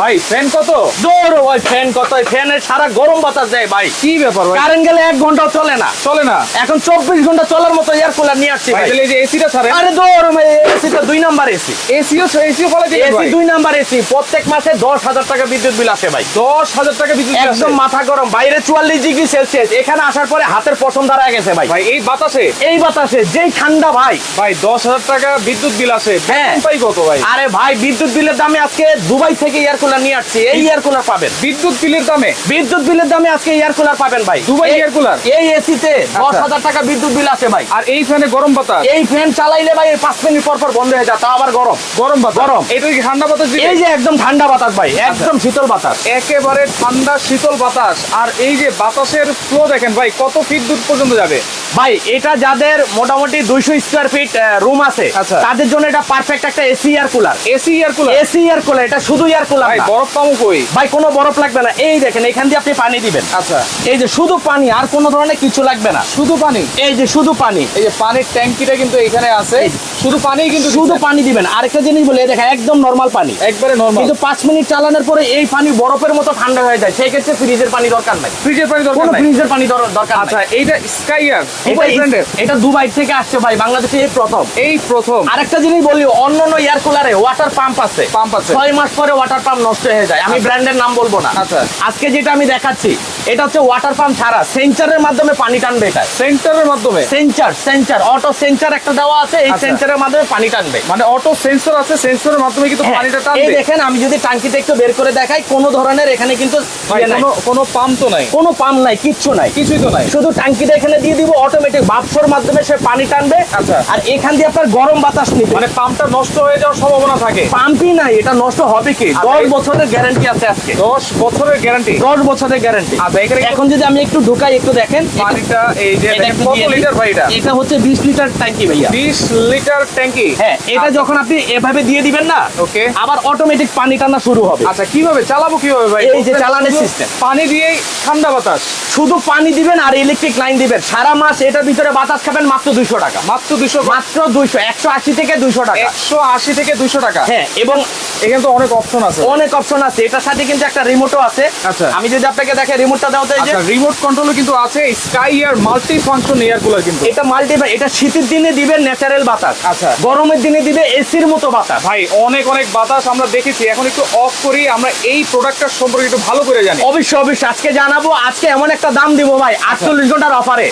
ভাই ফ্যান কত? দৌড় ওই ফ্যান কত? ফ্যানের সারা গরম বাতাস দেয় ভাই। কি ব্যাপার ভাই? কারেন্ট গেলে এক ঘন্টাও চলে না। চলে না? এখন চব্বিশ ঘণ্টা চলার মতো এয়ার কুলার নিয়ে আসছি ভাই ভাই। তাহলে এই যে এসিটা ছাড়েন। আরে দৌড় এসিটা দুই নাম্বার এসি এসিও এসিও ফলে দিবেন এসি দুই নাম্বার এসি প্রত্যেক মাসে দশ হাজার টাকা বিদ্যুৎ বিল আসে ভাই। দশ হাজার টাকা বিদ্যুৎ একদম মাথা গরম। বাইরে চুয়াল্লিশ ডিগ্রি সেলসিয়াস। এখানে আসার পরে হাতের পশম দাঁড়ায় গেছে ভাই। ভাই এই বাতাসে? এই বাতাসে যেই ঠান্ডা ভাই। ভাই দশ হাজার টাকা বিদ্যুৎ বিল আসে। হ্যাঁ। কত ভাই? আরে ভাই বিদ্যুৎ বিলের দামে আজকে দুবাই থেকে এয়ার কুলার নিয়ে আসছি এই এয়ার কুলার পাবেন। বিদ্যুৎ বিলের দামে? বিদ্যুৎ বিলের দামে আজকে এয়ার কুলার পাবেন ভাই। Dubai air cooler? এই এসিতে দশ আচ্ছা। হাজার টাকা বিদ্যুৎ বিল আছে ভাই। আর এই ফ্যানে গরম বাতাস? এই ফ্যান চালাইলে ভাই এই পাঁচ মিনিট পর পর বন্ধ হয়ে যায় তাও আবার গরম। গরম বাতাস? গরম। এটা কি ঠান্ডা বাতাস এই যে একদম ঠান্ডা বাতাস ভাই একদম শীতল বাতাস। একেবারে ঠান্ডা শীতল বাতাস। আর এই যে বাতাসের ফ্লো দেখেন ভাই কত ফিট দূর পর্যন্ত যাবে? ভাই এটা যাদের মোটামুটি দুইশো স্কোয়ার ফিট রুম আছে আচ্ছা। তাদের জন্য এটা পারফেক্ট একটা AC air cooler AC air cooler AC air cooler এটা শুধু এয়ার কুলার ভাই বরফ পামু কই? ভাই কোনো বরফ লাগবে না। এই দেখেন এখান দিয়ে আপনি পানি দিবেন। আচ্ছা। এই যে শুধু পানি আর কোনো ধরনের কিছু লাগবে না। শুধু পানি? এই যে শুধু পানি। এই যে পানির ট্যাঙ্কিটা কিন্তু এখানে আছে। শুধু পানি কিন্তু শুধু পানি দিবেন। আরেকটা জিনিস বলে দেখেন একদম নর্মাল পানি। একবারে নরমাল কিন্তু পাঁচ মিনিট চালানোর পরে এই পানি বরফের মতো ঠান্ডা হয়ে যায়। সেই ক্ষেত্রে ফ্রিজের পানি দরকার নাই। ফ্রিজের পানি দরকার নাই। ফ্রিজের পানি দরকার আচ্ছা এইটা স্কাইয়ার এটা দুবাই ব্র্যান্ডের এটা দুবাই থেকে আসছে ভাই বাংলাদেশে এই প্রথম। এই প্রথম। আরেকটা জিনিস বলি অন্য অন্য এয়ার কুলারে ওয়াটার পাম্প আছে। Pump আছে। ছয় মাস পরে ওয়াটার পাম্প নষ্ট হয়ে যায়। আমি ব্র্যান্ডের নাম বলব না। আচ্ছা। আজকে যেটা আমি দেখাচ্ছি এটা হচ্ছে ওয়াটার পাম্প ছাড়া সেন্সারের মাধ্যমে পানি টানবে এটা। সেন্টারের মাধ্যমে? সেন্সার সেন্সার অটো সেন্সার একটা দেওয়া আছে এই আচ্ছা। সেন্সারের মাধ্যমে পানি টানবে। মানে অটো সেন্সর আছে সেন্সরের মাধ্যমে কিন্তু হ্যাঁ, পানিটা এই টানবে দেখেন আমি যদি টাঙ্কিতে একটু বের করে দেখাই কোনো ধরনের এখানে কিন্তু ইয়ে। কোনো কোনো পাম্প তো নাই? কোনো পাম্প নাই কিচ্ছু নাই। কিছুই তো নাই? শুধু টাঙ্কিটা এখানে দিয়ে দিব অটোমেটিক বাষ্পর মাধ্যমে সে পানি টানবে। আচ্ছা। আর এখান দিয়ে আপনার গরম বাতাস নিবে। মানে পাম্পটা নষ্ট হয়ে যাওয়ার সম্ভাবনা থাকে? পাম্পই নাই এটা নষ্ট হবে কি? আচ্ছা, এই- বছরের গ্যারান্টি আছে আজকে। দশ বছরের গ্যারান্টি দশ বছরের গ্যারান্টি আচ্ছা, এখানে এখন যদি আমি একটু ঢুকাই একটু দেখেন পানিটা এই যে কত লিটার ভাই এটা? এটা হচ্ছে বিশ লিটার ট্যাঙ্কি ভাইয়া। বিশ লিটার ট্যাঙ্কি হ্যাঁ এটা যখন আপনি এভাবে দিয়ে দিবেন না ওকে। আবার অটোমেটিক পানি টানা শুরু হবে। আচ্ছা কীভাবে চালাবো কীভাবে ভাই? এই যে চালানের শুধু পানি দিয়েই ঠান্ডা বাতাস। শুধু পানি দিবেন আর ইলেকট্রিক লাইন দিবেন। সারা মাস এটার ভিতরে বাতাস খাবেন মাত্র দুইশো টাকা। মাত্র দুশো মাত্র দুইশো একশো আশি থেকে দুইশো টাকা। একশো আশি থেকে দুশো টাকা। হ্যাঁ এবং এখানে তো অনেক অপশন আছে। অনেক অপশন আছে। এটার সাথে কিন্তু একটা রিমোটও আছে। আচ্ছা। আমি যদি আপনাকে দেখে রিমোটটা দাও তো রিমোট কন্ট্রোলও কিন্তু আছে। Sky air multi function air cooler কিন্তু। এটা মাল্টি এটা শীতের দিনে দিবে ন্যাচারাল বাতাস। আচ্ছা। গরমের দিনে দিবে এসির মতো বাতাস। ভাই অনেক অনেক বাতাস আমরা দেখেছি। এখন একটু অফ করি। আমরা এই প্রোডাক্টটার সম্পর্কে একটু ভালো করে জানি। অবশ্যই অবশ্যই। আজকে জানাব। আজকে এমন একটা দাম দিব ভাই আটচল্লিশ ঘণ্টার অফারে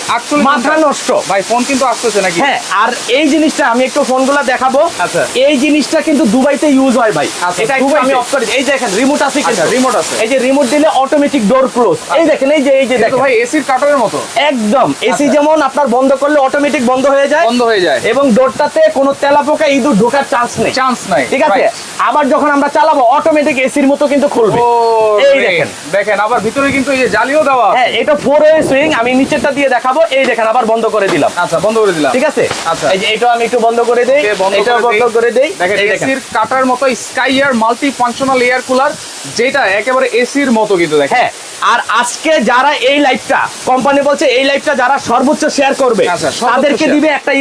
মাথা নষ্ট। ভাই ফোন কিন্তু আসতেছে নাকি? হ্যাঁ আর এই জিনিসটা আমি একটু ফোনগুলো দেখাবো। আচ্ছা। এই জিনিসটা কিন্তু দুবাইতে ইউজ হয় ভাই। আচ্ছা, এটা আমি অফ করে এই দেখেন রিমোট আছে কিন্তু। আচ্ছা, আছে। এই যে রিমোট দিলে অটোমেটিক ডোর ক্লোজ এই দেখেন এই যে এই যে দেখেন। ভাই এসির কাটারের মতো। একদম। এসি আচ্ছা। যেমন আপনার বন্ধ করলে অটোমেটিক বন্ধ হয়ে যায়। বন্ধ হয়ে যায়। এবং ডোরটাতে কোনো তেলাপোকা ইঁদুর ঢোকার চান্স নেই। চান্স নাই। ঠিক আছে. আবার যখন আমরা চালাবো অটোমেটিক এসির মতো কিন্তু খুলবে। এই দেখেন। দেখেন আবার ভিতরে কিন্তু এই যে জালিও দেওয়া হ্যাঁ এটা ফোর ওয়ে সুইং আমি নিচেরটা দিয়ে দেখাবো। এই দেখেন আবার বন্ধ করে দিলাম। আচ্ছা বন্ধ করে দিলাম। ঠিক আছে? আচ্ছা। এই যে এটাও আমি একটু বন্ধ করে দেই। Okay, বন্ধ করে দেই। এসির কাটার মতো sky air multi functional air cooler যেটা একেবারে এসির মতো কিন্তু দেখেন। হ্যাঁ আর আজকে যারা এই লাইভটা কোম্পানি বলছে এই লাইভটা যারা সর্বোচ্চ শেয়ার করবে আচ্ছা, তাদেরকে দিবে একটা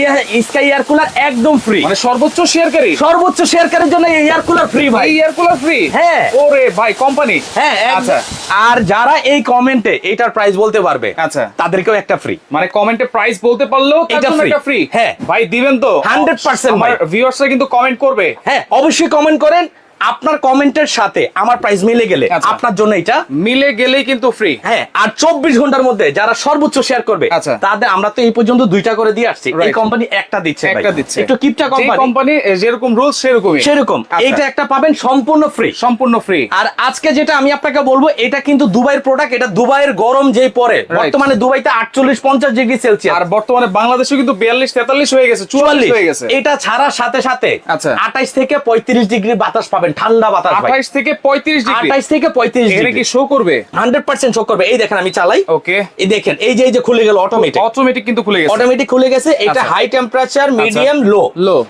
স্কাই এয়ার কুলার একদম ফ্রি মানে সর্বোচ্চ শেয়ারকারী সর্বোচ্চ শেয়ারকারীর জন্য এই এয়ার কুলার ফ্রি ভাই। এই এয়ার কুলার ফ্রি হ্যাঁ। ওরে ভাই কোম্পানি হ্যাঁ আচ্ছা। আর যারা এই কমেন্টে এটার প্রাইস বলতে পারবে আচ্ছা। তাদেরকেও একটা ফ্রি মানে কমেন্টে প্রাইস বলতে পারল এটা একটা ফ্রি হ্যাঁ। ভাই দিবেন তো 100% আমার ভাই। ভিউয়ার্সরা কিন্তু কমেন্ট করবে হ্যাঁ অবশ্যই কমেন্ট করেন আপনার কমেন্টের সাথে আমার প্রাইস মিলে গেলে আচ্ছা। আপনার জন্য এটা মিলে গেলেই কিন্তু ফ্রি হ্যাঁ আর চব্বিশ ঘণ্টার মধ্যে যারা সর্বোচ্চ শেয়ার করবে আচ্ছা। তাদের আমরা তো এই পর্যন্ত দুইটা করে দিয়ে আসছি। এই কোম্পানি একটা দিচ্ছে একটা দিচ্ছে। একটু কিপটা কোম্পানি কোম্পানি যেরকম রুলস সেরকমই। সেরকম। আচ্ছা। এইটা একটা পাবেন সম্পূর্ণ ফ্রি সম্পূর্ণ ফ্রি আর আজকে যেটা আমি আপনাকে বলব এটা কিন্তু দুবাইয়ের প্রোডাক্ট এটা দুবাইয়ের গরম যেই পরে। বর্তমানে দুবাইতে আটচল্লিশ পঞ্চাশ ডিগ্রি সেলসিয়াস আর বর্তমানে বাংলাদেশে কিন্তু বিয়াল্লিশ তেতাল্লিশ হয়ে গেছে চুয়াল্লিশ হয়ে গেছে। এটা ছাড়ার সাথে সাথে আচ্ছা। আঠাইশ থেকে পঁয়ত্রিশ ডিগ্রি বাতাস পাবেন ঠান্ডা বাতাস ভাই। আঠাইশ থেকে পঁয়ত্রিশ ডিগ্রি। আঠাইশ থেকে ডিগ্রি। কি শো করবে? হান্ড্রেড পার্সেন্ট শো করবে। এই দেখেন আমি চালাই। ওকে এই দেখেন এই যে এই যে খুলে গেল অটোমেটিক অটোমেটিক কিন্তু খুলে গেছে। অটোমেটিক খুলে গেছে। এটা। High temperature medium low Low।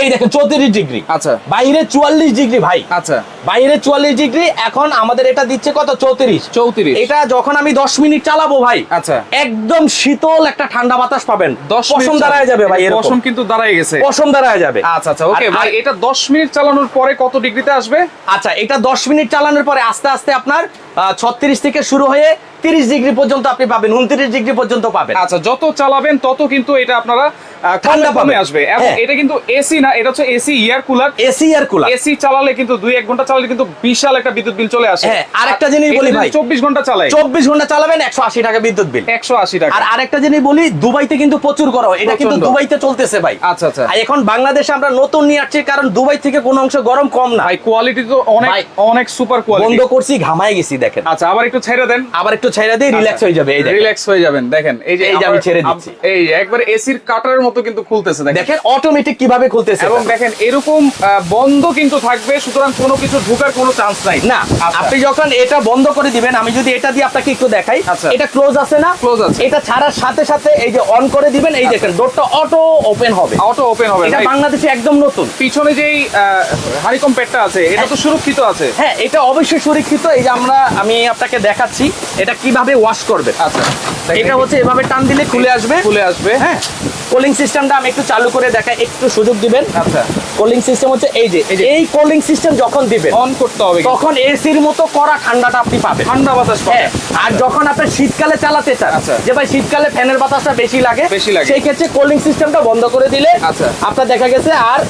এই দেখেন চৌত্রিশ ডিগ্রি। আচ্ছা। বাইরে চুয়াল্লিশ ডিগ্রি ভাই। আচ্ছা। বাইরে চুয়াল্লিশ ডিগ্রি এখন আমাদের এটা দিচ্ছে কত? চৌত্রিশ। চৌত্রিশ। এটা যখন আমি দশ মিনিট চালাবো ভাই আচ্ছা। একদম শীতল একটা ঠান্ডা বাতাস পাবেন। দশ পশম দাঁড়ায় যাবে ভাই পশম কিন্তু দাঁড়ায় গেছে। পশম দাঁড়ায় যাবে। আচ্ছা আচ্ছা ওকে ভাই এটা দশ মিনিট চালানোর পরে কত ডিগ্রিতে আসবে। আচ্ছা এটা দশ মিনিট চালানোর পরে আস্তে আস্তে আপনার ছত্রিশ থেকে শুরু হয়ে তিরিশ ডিগ্রি পর্যন্ত আপনি পাবেন উনত্রিশ ডিগ্রি পর্যন্ত পাবেন। আচ্ছা যত চালাবেন তত কিন্তু এটা আপনারা ঠান্ডা কমে আসবে। এবং হ্যাঁ। এটা কিন্তু এসি না এটা হচ্ছে এসি ইয়ার কুলার এসি আর কুলার এসি চালালে কিন্তু দুই এক ঘণ্টা চালালে কিন্তু বিশাল একটা বিদ্যুৎ বিল চলে আসে। হ্যাঁ, আরেকটা জিনিস বলি ভাই। চব্বিশ ঘণ্টা চালাই। চব্বিশ ঘণ্টা চালাবেন একশো আশি টাকা বিদ্যুৎ বিল। একশো আশি টাকা। আর আরেকটা জিনিস বলি দুবাইতে কিন্তু প্রচুর গরম এটা কিন্তু দুবাইতে চলতেছে ভাই। আচ্ছা আচ্ছা। এখন বাংলাদেশে আমরা নতুন নিয়ে আসছি কারণ দুবাই থেকে কোনো অংশ গরম কম না। ভাই কোয়ালিটি তো অনেক অনেক সুপার কোয়ালিটি বন্ধ করছি ঘামায় গেছি দেখেন। আচ্ছা আবার একটু ছেড়ে দেন। আবার একটু ছেড়ে দিয়ে রিল্যাক্স হয়ে যাবে এই রিল্যাক্স হয়ে যাবেন দেখেন এই যে এই যে আমি ছেড়ে দিচ্ছি। এই একবার এসির মতো কিন্তু খুলতেছে দেখেন। অটোমেটিক কীভাবে খুলতেছে। এবং দেখেন এরকম বন্ধ কিন্তু থাকবে সুতরাং কোনো কিছু ঢোকার কোনো চান্স নাই। না আচ্ছা। আপনি যখন এটা বন্ধ করে দিবেন আমি যদি এটা দিয়ে আপনাকে একটু দেখাই আচ্ছা। এটা ক্লোজ আছে না? Close আছে। এটা ছাড়ার সাথে সাথে এই যে অন করে দিবেন এই দেখেন ডোরটা অটো ওপেন হবে। অটো ওপেন হবে এটা বাংলাদেশে একদম নতুন। পিছনে যেই হারিকম পেটটা আছে এটা তো সুরক্ষিত আছে। হ্যাঁ এটা অবশ্যই সুরক্ষিত। এই যে আমরা আমি আপনাকে দেখাচ্ছি এটা কীভাবে ওয়াশ করবে? আচ্ছা এটা হচ্ছে এভাবে টান দিলে খুলে আসবে। খুলে আসবে। হ্যাঁ কোলিং সিস্টেমটা আমি একটু চালু করে দেখাই একটু সুযোগ দিবেন। আচ্ছা। কোলিং সিস্টেম হচ্ছে এই যে এই কোলিং সিস্টেম যখন দিবেন অন করতে হবে। তখন এসির মতো করা ঠান্ডাটা আপনি পাবেন। ঠান্ডা বাতাস হ্যাঁ পাবে আর যখন আপনি শীতকালে চালাতে চান আচ্ছা। যে ভাই শীতকালে ফ্যানের বাতাসটা বেশি লাগে বেশি লাগে। সেই ক্ষেত্রে কোলিং সিস্টেমটা বন্ধ করে দিলে আচ্ছা। আপনার দেখা গেছে আর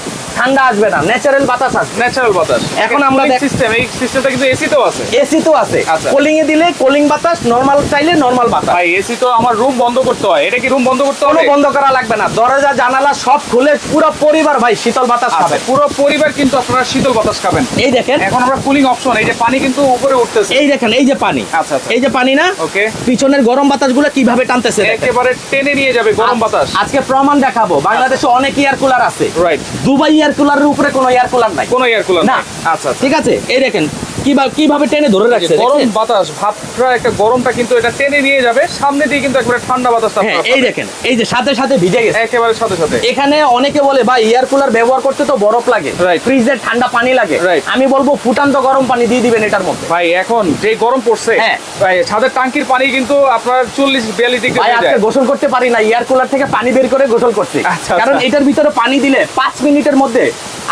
ঠান্ডা আসবে না ন্যাচারাল বাতাস আসবে। ন্যাচারাল বাতাস। এখন আমরা সিস্টেম এই সিস্টেমটা কিন্তু এসি তো আছে। এসি তো আছে। আচ্ছা। কোলিং এ দিলে কোলিং বাতাস নরমাল চাইলে নরমাল বাতাস। ভাই এসি তো আমার রুম বন্ধ করতে হয়। এটা কি রুম বন্ধ করতে হবে? বন্ধ করা লাগবে না। দরজা জানালা সব খুলে পুরো পরিবার ভাই শীতল বাতাস আচ্ছা, খাবে। পুরো পরিবার কিন্তু আপনারা শীতল বাতাস খাবেন। এই দেখেন। এখন আমরা কুলিং অপশন এই যে পানি কিন্তু উপরে উঠতেছে। এই দেখেন এই যে পানি। আচ্ছা, আচ্ছা। এই যে পানি না ওকে পিছনের গরম বাতাসগুলো কীভাবে টানতেছে। একেবারে টেনে নিয়ে যাবে গরম বাতাস। আজকে প্রমাণ দেখাবো। বাংলাদেশে অনেক এয়ার কুলার আছে। রাইট দুবাই এয়ার কুলারের উপরে কোনো এয়ার কুলার নাই। কোনো এয়ার কুলার না। আচ্ছা আচ্ছা। ঠিক আছে? এই দেখেন কীভাবে কীভাবে টেনে ধরে রাখছে গরম বাতাস ভাতটা একটা গরমটা কিন্তু এটা টেনে নিয়ে যাবে সামনে দিয়ে কিন্তু একবারে ঠান্ডা বাতাস হ্যাঁ এই দেখেন এই যে সাথে সাথে ভিজে গেছে একেবারে সাথে সাথে এখানে অনেকে বলে ভাই এয়ার কুলার ব্যবহার করতে তো বরফ লাগে. ফ্রিজের ঠান্ডা পানি লাগে. আমি বলব ফুটান্ত গরম পানি দিয়ে দিবেন এটার মধ্যে ভাই এখন যে গরম পড়ছে হ্যাঁ। ভাই ছাদের টাঙ্কির পানি কিন্তু আপনার চল্লিশ বিয়াল্লিশ ডিগ্রি ভাই আজকে গোসল করতে পারি না এয়ার কুলার থেকে পানি বের করে গোসল করছি আচ্ছা, কারণ আচ্ছা। এটার ভিতরে পানি দিলে পাঁচ মিনিটের মধ্যে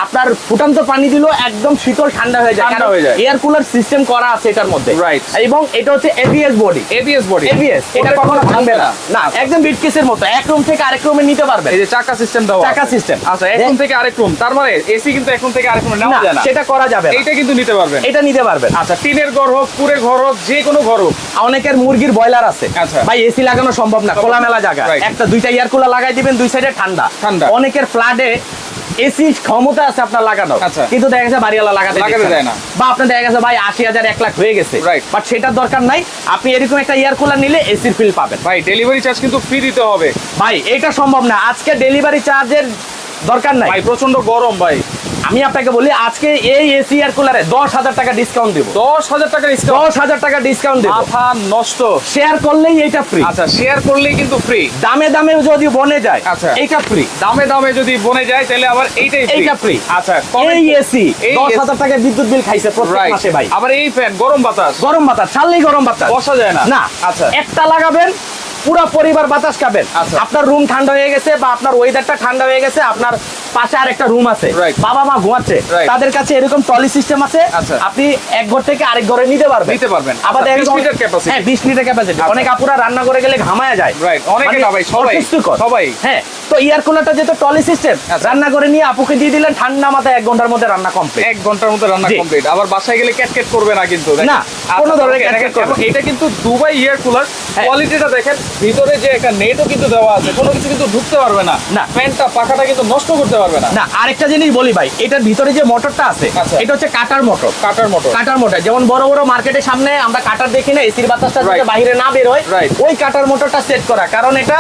আপনার ফুটান্ত পানি দিলেও একদম শীতল ঠান্ডা হয়ে যায় ঠান্ডা হয়ে যায়। এয়ার কুলার সিস্টেম করা আছে এটার মধ্যে। রাইট এবং এটা হচ্ছে ABS body ABS body ABS এটা কখনো ভাঙবে না। না। একদম বিটকেসের মতো। এক রুম থেকে আরেক রুমে নিতে পারবে এই যে চাকা সিস্টেম দেওয়া চাকা সিস্টেম আচ্ছা এক রুম থেকে আরেক রুম তার মানে এসি কিন্তু এক রুম থেকে আরেক রুমে নেওয়া যায় না। সেটা করা যাবে না। এইটা কিন্তু নিতে পারবেন। এটা নিতে পারবেন। আচ্ছা টিনের ঘর হোক কুড়ের ঘর হোক যে কোনো ঘর হোক। অনেকের মুরগির ব্রয়লার আছে। আচ্ছা। ভাই এসি লাগানো সম্ভব না। খোলামেলা জায়গা। একটা দুইটা এয়ার কুলার লাগাই দিবেন দুই সাইডে ঠান্ডা। ঠান্ডা। অনেকের ফ্ল্যাটে এসি ক্ষমতা আছে আপনার লাগানো আচ্ছা। কিন্তু দেখা গেছে বাড়িওয়ালা লাগাতে লাগাতে দেয় না। বা আপনার দেখা গেছে ভাই আশি হাজার এক লাখ হয়ে গেছে. বাট সেটার দরকার নাই। আপনি এরকম একটা এয়ার কুলার নিলে এসির ফিল পাবেন। ভাই ডেলিভারি চার্জ কিন্তু ফ্রি দিতে হবে। ভাই এটা সম্ভব না। আজকে ডেলিভারি চার্জের দরকার নাই। ভাই প্রচণ্ড গরম ভাই। আমি আপনাকে বলি আজকে এই এসি এয়ার কুলারে দশ হাজার টাকা ডিসকাউন্ট দিব। দশ হাজার টাকা দশ হাজার টাকা ডিসকাউন্ট দিব। মাথা নষ্ট। শেয়ার করলেই এটা ফ্রি আচ্ছা শেয়ার করলেই কিন্তু ফ্রি দামে দামে যদি বনে যায় আচ্ছা। এইটা ফ্রি দামে দামে যদি বনে যায় তাহলে আবার এইটাই। এইটা ফ্রি আচ্ছা এই এসি দশ হাজার টাকা বিদ্যুৎ বিল খাইছে প্রত্যেক মাসে ভাই। আবার এই ফ্যান গরম বাতাস। গরম বাতাস ছাড়লেই গরম বাতাস। বসা যায় না। না আচ্ছা। একটা লাগাবেন পুরো পরিবার বাতাস খাবেন। আচ্ছা। আপনার রুম ঠান্ডা হয়ে গেছে বা আপনার ওয়েদারটা ঠান্ডা হয়ে গেছে আপনার পাশে আর একটা রুম আছে বাবা মা ঘুমাচ্ছে তাদের কাছে এরকম টলি সিস্টেম আছে আচ্ছা। আপনি এক ঘর থেকে আরেক ঘরে নিতে পারবেন নিতে পারবেন। আবার আচ্ছা, দেখা 20 গেছে লিটার capacity। হ্যাঁ 20 লিটার ক্যাপাসিটি আচ্ছা। অনেক আপুরা রান্না করে গেলে ঘামায়া যায় Right. অনেকে মানে না ভাই, সবাই। সবাই। হ্যাঁ তো এয়ার কুলারটা যেহেতু টলি সিস্টেম আচ্ছা। রান্না করে নিয়ে আপুকে দিয়ে দিলেন ঠান্ডা মাথায় এক ঘণ্টার মধ্যে রান্না কমপ্লিট এক ঘণ্টার মধ্যে রান্না কমপ্লিট আবার বাসায় গেলে ক্যাটকেট করবে না কিন্তু। না, আচ্ছা, কোনো ধরনের okay, ক্যাটকেট করবে এটা কিন্তু দুবাই ইয়ার কুলার। হ্যাঁ। কোয়ালিটিটা দেখেন ভিতরে যে একটা নেটও কিন্তু দেওয়া আছে কোনো কিছু কিন্তু ঢুকতে পারবে না। না। ফ্যানটা পাখাটা কিন্তু নষ্ট করতে পারবে না। না আরেকটা জিনিস বলি ভাই এটার ভিতরে যে মোটরটা আছে আচ্ছা। এটা হচ্ছে কাটার মোটর। কাটার মতো কাটার মোটর যেমন বড় বড় মার্কেটের সামনে আমরা কাটার দেখি না এসির বাতাসটা যাতে বাইরে না বের হয় ওই কাটার মোটরটা সেট করা। কারণ এটা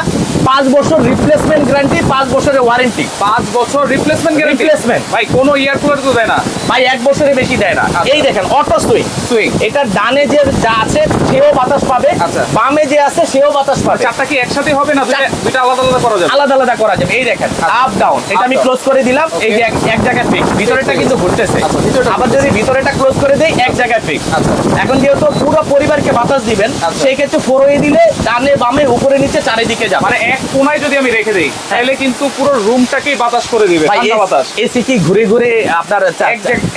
পাঁচ বছর রিপ্লেসমেন্ট গ্যারান্টি পাঁচ বছরের ওয়ারেন্টি পাঁচ বছর রিপ্লেসমেন্ট গ্যারান্টি Replacement। ভাই কোনো ইয়ার কুলার তো দেয় না। ভাই এক বছরের বেশি দেয় না। আচ্ছা। এই দেখেন অটো সুইং সুইং এটা ডানে যে যা আছে সেও বাতাস পাবে। আচ্ছা। বামে যে আছে সেও বাতাস পাবে। চারটা কি একসাথে হবে না? দুইটা আলাদা আলাদা করা যাবে? আলাদা আলাদা করা যাবে। এই দেখেন আপ ডাউন এটা আমি ক্লোজ করে দিলাম। এই যে এক- এক জায়গায় ফিক্স ভিতরেটা কিন্তু ঘুরতেছে। আচ্ছা, আবার যদি ভিতরেটা ক্লোজ করে দেই এক জায়গায় ফিক্স আচ্ছা। এখন যেহেতু পুরো পরিবারকে বাতাস দিবেন আচ্ছা। সেই ক্ষেত্রে ফোরোয়ে দিলে ডানে বামে উপরে নিচে চারিদিকে যাবে। মানে এক কোনায় যদি আমি রেখে দেই তাহলে কিন্তু পুরো রুমটাকেই বাতাস করে দিবে ঠান্ডা বাতাস। এসি কি ঘুরে ঘুরে আপনার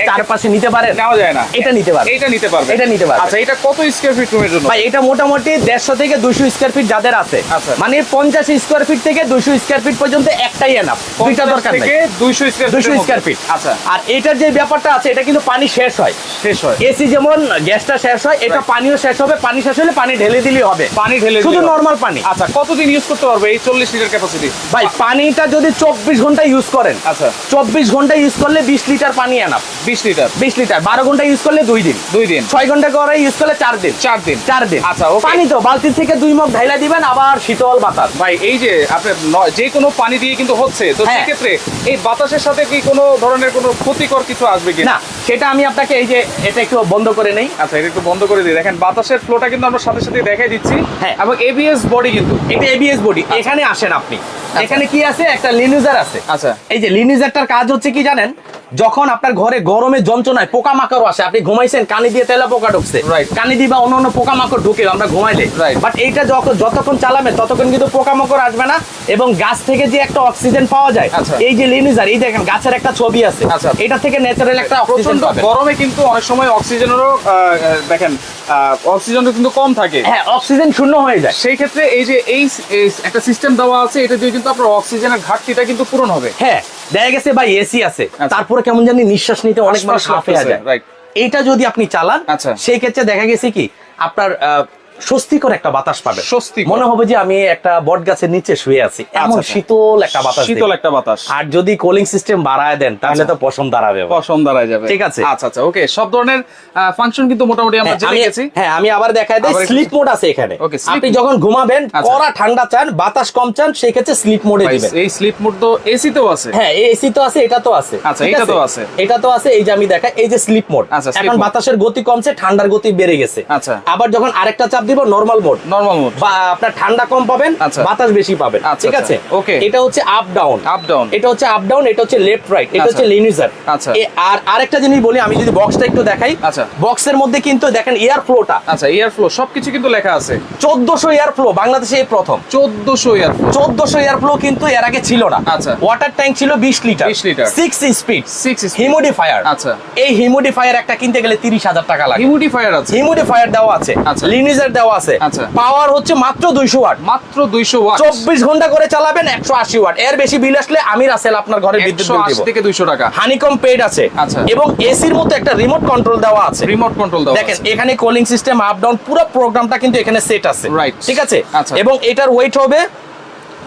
চারপাশে নিতে পারেন নেওয়া যায় না। এটা নিতে পারবে। এটা নিতে পারবে। এটা নিতে পারবে। আচ্ছা এটা কত স্কয়ার ফিট রুমের জন্য? ভাই এটা মোটামুটি দেড়শো থেকে দুশো স্কোয়ার ফিট যাদের আছে। আচ্ছা। মানে পঞ্চাশ স্কোয়ার ফিট থেকে দুশো স্কোয়ার ফিট পর্যন্ত একটাই এনাফ দুইটা 50 দরকার থেকে নেই। 200 স্কয়ার দুশো স্কোয়ার ফিট আচ্ছা। আর এটার যে ব্যাপারটা আছে এটা কিন্তু পানি শেষ হয়। শেষ হয়। এসি যেমন গ্যাসটা শেষ হয় এটা পানিও শেষ হবে পানি শেষ হলে পানি ঢেলে দিলেই হবে। পানি ঢেলে শুধু নর্মাল পানি। আচ্ছা কতদিন ইউজ করতে পারবে এই 40 লিটার ক্যাপাসিটি ভাই পানিটা যদি চব্বিশ ঘণ্টা ইউজ করেন আচ্ছা। চব্বিশ ঘণ্টা ইউজ করলে বিশ লিটার পানি এনাফ 20 লিটার। বিশ লিটার। বারো ঘণ্টা ইউজ করলে দুই দিন। দুই দিন। ছয় ঘণ্টা করে ইউজ করলে চার দিন। চার দিন। চার দিন। আচ্ছা. পানি তো বালতি থেকে দুই মগ ঢাইলা দিবেন আবার শীতল বাতাস। ভাই এই যে আপনার ন- যে কোনো পানি দিয়ে কিন্তু হচ্ছে তো হ্যাঁ। সেক্ষেত্রে এই বাতাসের সাথে কি কোনো ধরনের কোনো ক্ষতিকর কিছু আসবে কি? না সেটা আমি আপনাকে এই যে এটা একটু বন্ধ করে নেই। আচ্ছা এটা একটু বন্ধ করে দিই। দেখেন বাতাসের ফ্লোটা কিন্তু আমরা সাথে সাথে দেখাই দিচ্ছি। হ্যাঁ। এবং এবিএস বডি কিন্তু। এটা এবিএস বডি এখানে আসেন আপনি। এখানে কি আছে? একটা লিনিজার আছে। আচ্ছা। এই যে লিনুজারটার কাজ হচ্ছে কি জানেন? যখন আপনার ঘরে গরমে যন্ত্রণায় পোকামাকড় আসে আপনি ঘুমাইছেন কানে দিয়ে তেলা পোকা ঢুকছে. কানে দিয়ে বা অন্য অন্য পোকামাকড় ঢুকে আমরা ঘুমাইলে. বাট এইটা যখন যতক্ষণ চালাবে ততক্ষণ কিন্তু পোকামাকড় আসবে না এবং গাছ থেকে যে একটা অক্সিজেন পাওয়া যায় আচ্ছা। এই যে লিনিজার এই দেখেন গাছের একটা ছবি আছে আচ্ছা। এটা থেকে ন্যাচারাল একটা অক্সিজেন গরমে কিন্তু অনেক সময় অক্সিজেনেরও দেখেন অক্সিজেনও কিন্তু কম থাকে হ্যাঁ অক্সিজেন শূন্য হয়ে যায় সেই ক্ষেত্রে এই যে এই একটা সিস্টেম দেওয়া আছে এটা দিয়ে কিন্তু আপনার অক্সিজেনের ঘাটতিটা কিন্তু পূরণ হবে হ্যাঁ দেখা গেছে ভাই এসি আছে আচ্ছা। তারপরে কেমন জানি নিঃশ্বাস নিতে অনেক মানুষ হাফে যায় এটা এইটা যদি আপনি চালান আচ্ছা। সেই ক্ষেত্রে দেখা গেছে কি আপনার আহ, স্বস্তিকর একটা বাতাস পাবে। স্বস্তিকর। মনে হবে যে আমি একটা বট গাছের নিচে শুয়ে আছি। এমন আচ্ছা। শীতল একটা বাতাস শীতল একটা বাতাস। আর যদি কুলিং সিস্টেম বাড়ায় দেন তাহলে আচ্ছা। তো পশম দাঁড়াবে। পশম দাঁড়ায় যাবে। ঠিক আছে। আচ্ছা আচ্ছা ওকে সব ধরনের ফাংশন কিন্তু মোটামুটি আমরা হ্যাঁ, জেনে গেছি। হ্যাঁ আমি আবার দেখাই দিই স্লিপ মোড আছে এখানে। আপনি যখন ঘুমাবেন আচ্ছা। কড়া ঠান্ডা চান বাতাস কম চান সেই ক্ষেত্রে স্লিপ মোডে দিবেন। এই স্লিপ মোড তো এসিতেও আছে। হ্যাঁ এসি তো আছে এটা তো আছে। আচ্ছা, এটা তো আছে। এটা তো আছে এই যে আমি দেখাই এই যে স্লিপ মোড আচ্ছা, এখন বাতাসের গতি কমছে ঠান্ডার গতি বেড়ে গেছে। আচ্ছা। আবার যখন আরেকটা চাপ দিব নরমাল মোড নরমাল মোড বা আপনার ঠান্ডা কম পাবেন আচ্ছা। বাতাস বেশি পাবেন। আচ্ছা, ঠিক আছে? আচ্ছা, okay। এটা হচ্ছে আপ ডাউন আপ ডাউন এটা হচ্ছে আপ ডাউন এটা হচ্ছে লেফট রাইট এটা। হচ্ছে লিনিজার আচ্ছা। আর আরেকটা জিনিস বলি আমি যদি বক্সটা একটু দেখাই আচ্ছা। বক্সের মধ্যে কিন্তু দেখেন এয়ার ফ্লোটা আচ্ছা এয়ার ফ্লো সবকিছু কিন্তু লেখা আছে। এয়ার ফ্লো বাংলাদেশে এই প্রথম। এয়ার ফ্লো এয়ার ফ্লো কিন্তু এর আগে ছিল না। আচ্ছা। ওয়াটার ট্যাঙ্ক ছিল বিশ লিটার 20 লিটার। স্পিড আচ্ছা। এই হিমোডিফায়ার একটা কিনতে গেলে তিরিশ হাজার টাকা লাগে। হিউমিডিফায়ার আছে। হিমোডিফায়ার দেওয়া আছে। আচ্ছা। লিনিজার দেওয়া আছে। আচ্ছা। পাওয়ার হচ্ছে মাত্র দুইশো ওয়াট। মাত্র দুইশো ওয়াট। চব্বিশ ঘণ্টা করে চালাবেন একশো আশি ওয়াট। এর বেশি বিল আসলে আমি রাসেল আপনার ঘরে বিদ্যুৎ বিল থেকে দুইশো টাকা। হানিকম পেড আছে। আচ্ছা। এবং এসির মতো একটা রিমোট কন্ট্রোল দেওয়া আছে। রিমোট কন্ট্রোল দেওয়া দেখেন এখানে কুলিং সিস্টেম আপ ডাউন পুরো প্রোগ্রামটা কিন্তু এখানে সেট আছে। রাইট ঠিক আছে? আচ্ছা। এবং এটার ওয়েট হবে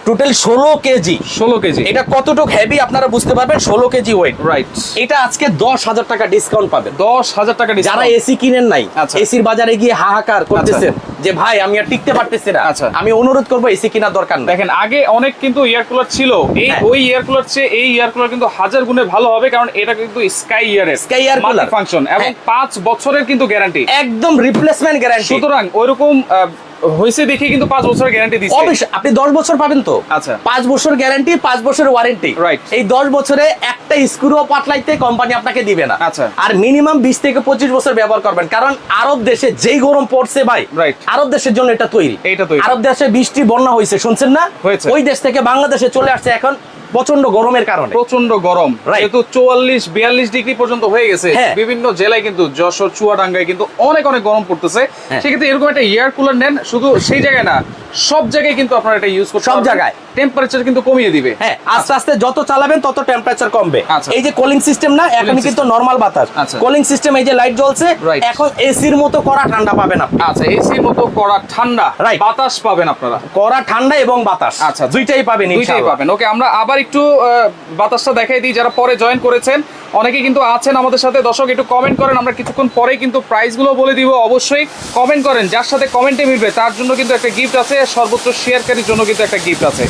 টোটাল ষোলো কেজি। ষোলো কেজি। এটা কতটুকু হেভি আপনারা বুঝতে পারবেন? ষোলো কেজি ওয়েট রাইট এটা আজকে দশ হাজার টাকা ডিসকাউন্ট পাবে। দশ হাজার টাকা যারা এসি কিনেন নাই আচ্ছা। এসির বাজারে গিয়ে হাহাকার করতেছেন যে ভাই আমি আর টিকতে পারতেছি না। আচ্ছা। আমি অনুরোধ করব এসি কেনার দরকার নেই। দেখেন আগে অনেক কিন্তু এয়ার কুলার ছিল। এই হ্যাঁ। ওই এয়ার কুলার চেয়ে এই এয়ার কুলার কিন্তু হাজার গুণে ভালো হবে কারণ এটা কিন্তু স্কাই ইয়ারের স্কাই air কুলার ফাংশন এবং হ্যাঁ। পাঁচ বছরের কিন্তু গ্যারান্টি একদম রিপ্লেসমেন্ট গ্যারান্টি সুতরাং ওইরকম হয়েছে দেখে কিন্তু পাঁচ বছর গ্যারান্টি দিচ্ছে। অবশ্যই আপনি দশ বছর পাবেন তো। আচ্ছা। পাঁচ বছর গ্যারান্টি পাঁচ বছর ওয়ারেন্টি রাইট এই দশ বছরে একটা স্ক্রু পাতলাইতে কোম্পানি আপনাকে দিবে না। আচ্ছা। আর মিনিমাম বিশ থেকে পঁচিশ বছর ব্যবহার করবেন। কারণ আরব দেশে যেই গরম পড়ছে ভাই রাইট আরব দেশের জন্য এটা তৈরি। এটা তৈরি। আরব দেশে বৃষ্টি বন্যা হয়েছে শুনছেন না? হয়েছে। ওই দেশ থেকে বাংলাদেশে চলে আসছে এখন প্রচণ্ড গরমের কারণে প্রচণ্ড গরম. যেহেতু চুয়াল্লিশ বিয়াল্লিশ ডিগ্রি পর্যন্ত হয়ে গেছে হ্যাঁ। বিভিন্ন জেলায় কিন্তু যশোর চুয়াডাঙ্গায় কিন্তু অনেক অনেক গরম পড়তেছে হ্যাঁ। সেক্ষেত্রে এরকম একটা এয়ার কুলার নেন শুধু সেই জায়গায় না সব জায়গায় কিন্তু আপনারা এটা ইউজ করতে সব জায়গায়। টেম্পারেচার কিন্তু কমিয়ে দিবে হ্যাঁ আস্তে আস্তে যত চালাবেন তত টেম্পারেচার কমবে আচ্ছা। এই যে কুলিং সিস্টেম না এখন কিন্তু নরমাল বাতাস আচ্ছা। কুলিং সিস্টেম এই যে লাইট জ্বলছে. এখন এসির মতো কড়া ঠান্ডা পাবেন আপনি আচ্ছা এসির মতো কড়া ঠান্ডা Right. বাতাস পাবেন আপনারা কড়া ঠান্ডা এবং বাতাস আচ্ছা। দুইটাই পাবেন দুইটাই পাবেন ওকে আমরা আবার একটু বাতাসটা দেখাই দিই যারা পরে জয়েন করেছেন অনেকে কিন্তু আছেন আমাদের সাথে। দর্শক, একটু কমেন্ট করেন, আমরা কিছুক্ষণ পরেই কিন্তু প্রাইসগুলো বলে দিব। অবশ্যই কমেন্ট করেন, যার সাথে কমেন্টে মিলবে, তার জন্য কিন্তু একটা গিফট আছে। সর্বোচ্চ শেয়ারকারীর জন্য কিন্তু একটা গিফট আছে।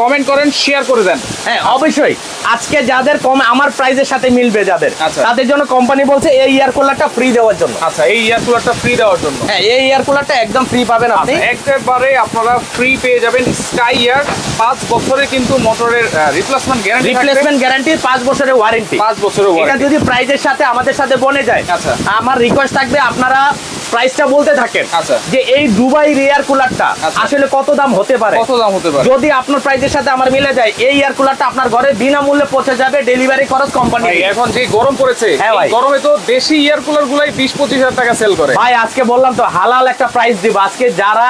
কমেন্ট করেন শেয়ার করে দেন। হ্যাঁ অবশ্যই। আজকে যাদের কম আমার প্রাইজের সাথে মিলবে যাদের। আচ্ছা। তাদের জন্য কোম্পানি বলছে এই ইয়ার কুলারটা ফ্রি দেওয়ার জন্য। আচ্ছা এই ইয়ার কুলারটা ফ্রি দেওয়ার জন্য। হ্যাঁ এই ইয়ার কুলারটা একদম ফ্রি পাবেন আপনি। আচ্ছা, একেবারে আপনারা ফ্রি পেয়ে যাবেন স্কাই ইয়ার পাঁচ বছরে কিন্তু মোটরের রিপ্লেসমেন্ট গ্যারান্টি রিপ্লেসমেন্ট গ্যারান্টি পাঁচ বছরের ওয়ারেন্টি পাঁচ বছরের এটা যদি প্রাইজের সাথে আমাদের সাথে বনে যায় আচ্ছা। আমার রিকোয়েস্ট থাকবে আপনারা প্রাইসটা বলতে থাকেন আচ্ছা। যে এই দুবাই এয়ার কুলারটা আচ্ছা। আসলে কত দাম হতে পারে? কত দাম হতে পারে? যদি আপনার প্রাইসের সাথে আমার মিলে যায় এই এয়ার কুলারটা আপনার ঘরে বিনামূল্যে পৌঁছে যাবে ডেলিভারি খরচ কোম্পানি এখন যে গরম পড়েছে হ্যাঁ গরমে তো দেশি এয়ার কুলার গুলাই বিশ পঁচিশ হাজার টাকা সেল করে। ভাই আজকে বললাম তো হালাল একটা প্রাইস দিব। আজকে যারা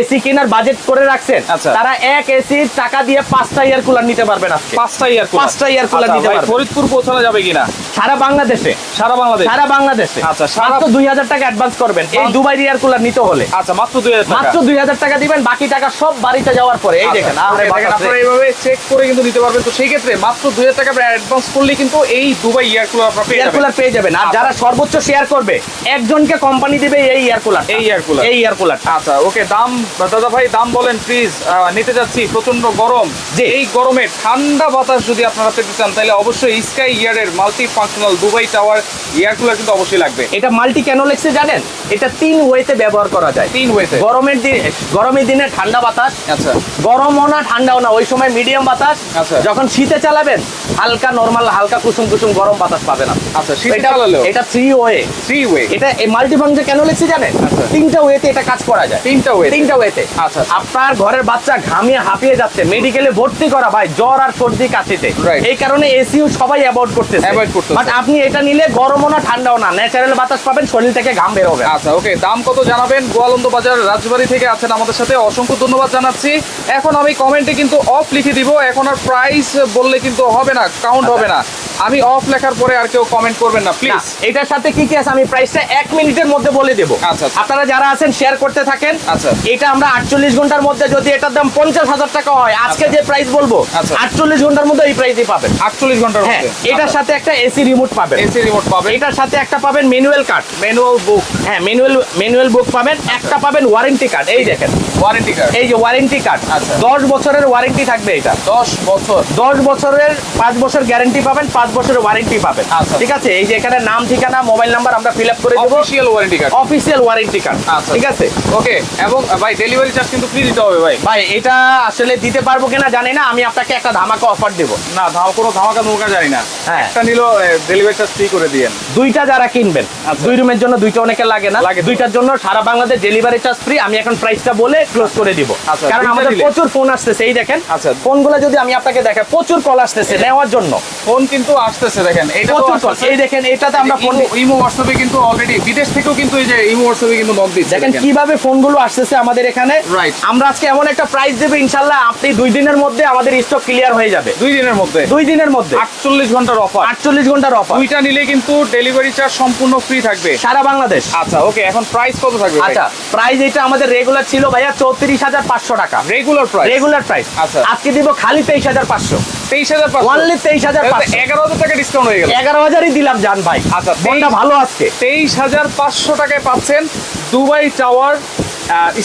এসি কেনার বাজেট করে রাখছেন আচ্ছা। তারা এক এসি টাকা দিয়ে পাঁচটা এয়ার কুলার নিতে পারবেন আজকে। পাঁচটা কুলার পাঁচটা air cooler নিতে পারবে। ফরিদপুর পৌঁছানো যাবে কিনা? সারা বাংলাদেশে। সারা বাংলাদেশ? সারা বাংলাদেশে। আচ্ছা, মাত্র দুই হাজার টাকা অ্যাডভান্স করবেন। এই দুবাই এয়ার কুলার নিতে হলে। আচ্ছা মাত্র দুই হাজার টাকা। মাত্র দুই হাজার টাকা দিবেন বাকি টাকা সব বাড়িতে যাওয়ার পরে। এই আচ্ছা, দেখেন আপনারা এইভাবে চেক করে কিন্তু নিতে পারবেন। তো সেই ক্ষেত্রে মাত্র দুই হাজার টাকা অ্যাডভান্স করলে কিন্তু এই দুবাই এয়ার কুলার আপনারা পেয়ে এয়ার কুলার পেয়ে যাবেন। আর আচ্ছা। যারা সর্বোচ্চ শেয়ার করবে একজনকে কোম্পানি দিবে এই এয়ার কুলার এই air cooler। এই এয়ার কুলার আচ্ছা ওকে দাম দাদা ভাই দাম বলেন প্লিজ নিতে যাচ্ছি প্রচণ্ড গরম। জি। এই গরমে ঠান্ডা বাতাস যদি আপনারা পেতে চান তাহলে অবশ্যই স্কাই ইয়ারের multi functional Dubai tower air cooler কিন্তু অবশ্যই লাগবে। এটা মাল্টি কেন লেগছে জানেন? এটা তিন ওয়েতে ব্যবহার করা যায়। তিন হয়েছে গরমের দিনে গরমের দিনে ঠান্ডা বাতাস আচ্ছা। গরমও না ঠান্ডাও না ওই সময় মিডিয়াম বাতাস। আচ্ছা। যখন শীতে চালাবেন হালকা নরমাল হালকা কুসুম কুসুম গরম বাতাস পাবেন। আচ্ছা শীতে এটা চালালেও? এটা থ্রি ওয়ে থ্রি ওয়ে এটা এই মাল্টি ফাংশন কেন লিখছি জানেন? আচ্ছা। তিনটা ওয়েতে এটা কাজ করা যায়। তিনটা ওয়ে তিনটা ওয়েতে আচ্ছা। আপনার ঘরের বাচ্চা ঘামিয়ে হাঁপিয়ে যাচ্ছে মেডিকেলে ভর্তি করা ভাই জ্বর আর সর্দি কাশিতে। এই কারণে এসিও সবাই অ্যাভয়েড করতেছে। Avoid করতেছে। বাট আপনি এটা নিলে গরমও না ঠান্ডাও না ন্যাচারাল বাতাস পাবেন শরীর থেকে ঘাম বের হবে। আচ্ছা ওকে দাম কত জানাবেন? গোয়ালন্দ বাজার রাজবাড়ি থেকে আছেন আমাদের সাথে। অসংখ্য ধন্যবাদ জানাচ্ছি। এখন আমি কমেন্টে কিন্তু অফ লিখে দিব। এখন আর প্রাইস বললে কিন্তু হবে না কাউন্ট হবে না। আমি অফ লেখার পরে আর কেউ কমেন্ট করবেন না প্লিজ এটার সাথে কি কি আছে? আমি প্রাইসটা এক মিনিটের মধ্যে বলে দেবো। আচ্ছা, আচ্ছা। আপনারা যারা আছেন শেয়ার করতে থাকেন। আচ্ছা। এটা আমরা আটচল্লিশ ঘণ্টার মধ্যে যদি এটার দাম পঞ্চাশ হাজার টাকা হয় আজকে যে প্রাইস বলব আচ্ছা। আটচল্লিশ ঘণ্টার মধ্যে এই প্রাইসই পাবেন। আটচল্লিশ ঘণ্টার হ্যাঁ মধ্যে। এটার সাথে একটা এসি রিমোট পাবেন। এসি রিমোট পাবেন। এটার সাথে একটা পাবেন ম্যানুয়াল কার্ড ম্যানুয়াল বুক হ্যাঁ ম্যানুয়াল ম্যানুয়াল বুক পাবেন। একটা পাবেন ওয়ারেন্টি কার্ড এই দেখেন। ওয়ারেন্টি কার্ড এই যে ওয়ারেন্টি কার্ড আচ্ছা। দশ বছরের ওয়ারেন্টি থাকবে এটা। দশ বছর। দশ বছরের পাঁচ বছর গ্যারান্টি পাবেন পাঁচ বছরের ওয়ারেন্টি পাবেন। আচ্ছা। ঠিক আছে? এই যে এখানে নাম ঠিকানা মোবাইল নাম্বার আমরা ফিল আপ করে দেবো official warranty card official warranty card. ঠিক আছে? ওকে এবং ভাই ডেলিভারি চার্জ কিন্তু ফ্রি দিতে হবে ভাই। ভাই এটা আসলে দিতে পারব কিনা জানি না। আমি আপনাকে একটা ধামাকা অফার দেবো। না ধাও কোনো ধামাকা ধুমাকা জানি না। হ্যাঁ। একটা নিলো ডেলিভারি চার্জ ফ্রি করে দিয়েন। দুইটা যারা কিনবেন আচ্ছা। দুই রুমের জন্য দুইটা অনেকে লাগে না। লাগে দুইটার জন্য সারা বাংলাদেশ ডেলিভারি চার্জ ফ্রি আমি এখন প্রাইসটা বলে ক্লোজ করে দিব। আচ্ছা, কারণ আমাদের প্রচুর ফোন আসতেছে। এই দেখেন আচ্ছা। ফোনগুলো যদি আমি আপনাকে দেখাই প্রচুর কল আসতেছে নেওয়ার জন্য। ফোন কিন্তু আসতেছে দেখেন এটা। এই দেখেন এটাতে আমরা ফোন ইমো- হোয়াটসঅ্যাপে কিন্তু অলরেডি বিদেশ থেকেও কিন্তু এই যে ইমো হোয়াটসঅ্যাপে কিন্তু নক দিচ্ছে দেখেন কীভাবে ফোনগুলো আসতেছে আমাদের এখানে. আমরা আজকে এমন একটা প্রাইস দেবো ইনশাল্লাহ আপনি দুই দিনের মধ্যে আমাদের স্টক ক্লিয়ার হয়ে যাবে। দুই দিনের মধ্যে? দুই দিনের মধ্যে। আটচল্লিশ ঘণ্টার অফার আটচল্লিশ ঘণ্টার অফার দুইটা নিলে কিন্তু ডেলিভারি চার্জ সম্পূর্ণ ফ্রি থাকবে। সারা বাংলাদেশ। আচ্ছা ওকে এখন প্রাইস কত থাকবে আচ্ছা প্রাইস এটা আমাদের রেগুলার ছিল ভাইয়া চৌত্রিশ হাজার পাঁচশো টাকা। রেগুলার প্রাইস রেগুলার প্রাইস আচ্ছা। আজকে দিব খালি তেইশ হাজার পাঁচশো। তেইশ হাজার অনলি তেইশ হাজার পাঁচশো। এগারো হাজার টাকা ডিসকাউন্ট হয়ে গেল। এগারো হাজারই দিলাম জান ভাই। আচ্ছা, ফোনটা ভালো আজকে তেইশ হাজার পাঁচশো টাকায় পাচ্ছেন Dubai tower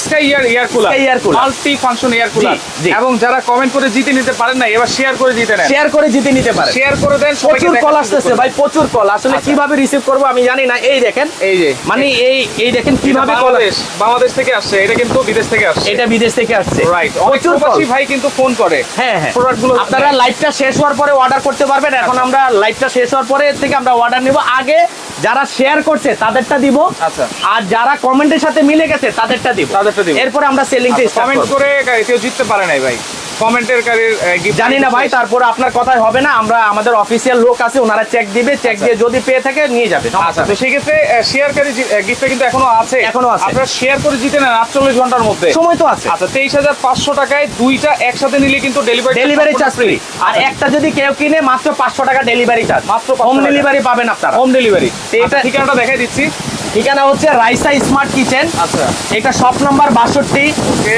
sky year air cooler cooler। Multi function air cooler এবং যারা কমেন্ট করে জিতে নিতে পারেন না এবার শেয়ার করে জিতে নেন। শেয়ার করে জিতে নিতে পারে শেয়ার করে দেন প্রচুর কল আসতেছে ভাই প্রচুর কল আসলে আচ্ছা। কীভাবে রিসিভ করব আমি জানি না। এই দেখেন এই যে মানে এই এই দেখেন কীভাবে কল বাংলাদেশ থেকে আসছে এটা কিন্তু বিদেশ থেকে আসছে। এটা বিদেশ থেকে আসছে। রাইট প্রচুর প্রবাসী ভাই কিন্তু ফোন করে। হ্যাঁ হ্যাঁ। Product গুলো আপনারা। লাইভটা শেষ হওয়ার পরে অর্ডার করতে পারবেন। এখন আমরা লাইভটা শেষ হওয়ার পরে থেকে আমরা অর্ডার নিব। আগে যারা শেয়ার করছে তাদেরটা দিব। আচ্ছা। আর যারা কমেন্টের সাথে মিলে গেছে তাদেরটা দিব। তাদেরটা দিব। এরপরে আমরা সেলিংটা কমেন্ট করে কেউ জিততে পারে নাই ভাই। কমেন্টের কারের জানি না ভাই তারপরে আপনার কথাই হবে না। আমরা আমাদের অফিসিয়াল লোক আছে ওনারা চেক দিবে চেক দিয়ে যদি পেয়ে থাকে নিয়ে যাবে আচ্ছা তো সেই ক্ষেত্রে শেয়ারকারী গিফটটা কিন্তু এখনও আছে। এখনও আছে। আপনারা শেয়ার করে জিতে নেন আটচল্লিশ ঘণ্টার মধ্যে। সময় তো আছে। আচ্ছা তেইশ হাজার পাঁচশো টাকায় দুইটা একসাথে নিলে কিন্তু ডেলিভারি ডেলিভারি চার্জ ফ্রি আর একটা যদি কেউ কিনে মাত্র পাঁচশো টাকা ডেলিভারি চার্জ মাত্র হোম ডেলিভারি পাবেন আপনারা। হোম ডেলিভারি এটা ঠিকানাটা দেখাই দিচ্ছি। ঠিকানা হচ্ছে রাইসা স্মার্ট কিচেন। আচ্ছা। এটা শপ নাম্বার বাষট্টি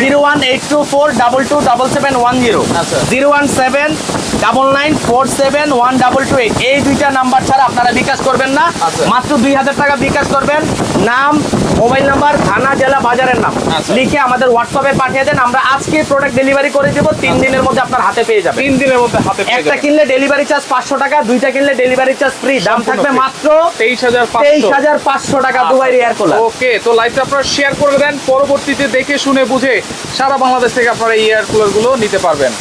zero one eight two four double two double seven one zero. আচ্ছা। Zero one seven double nine four seven one double two eight এই দুইটা নাম্বার ছাড়া আপনারা বিকাশ করবেন না। আচ্ছা। মাত্র দুই হাজার টাকা বিকাশ করবেন। নাম মোবাইল নাম্বার থানা জেলা বাজারের নাম। আচ্ছা। লিখে আমাদের হোয়াটসঅ্যাপে পাঠিয়ে দেন। আমরা আজকে প্রোডাক্ট ডেলিভারি করে দেবো। তিন দিনের মধ্যে আপনার হাতে পেয়ে যাবেন তিন দিনের মধ্যে হাতে একটা কিনলে ডেলিভারি চার্জ পাঁচশো টাকা দুইটা কিনলে ডেলিভারি চার্জ ফ্রি দাম থাকবে মাত্র তেইশ হাজার তেইশ হাজার পাঁচশো টাকা দুবাই এয়ার কুলার ওকে তো লাইভটা আপনারা শেয়ার করে দেন। পরবর্তীতে দেখে শুনে বুঝে সারা বাংলাদেশ থেকে আপনারা এই এয়ার কুলারগুলো নিতে পারবেন।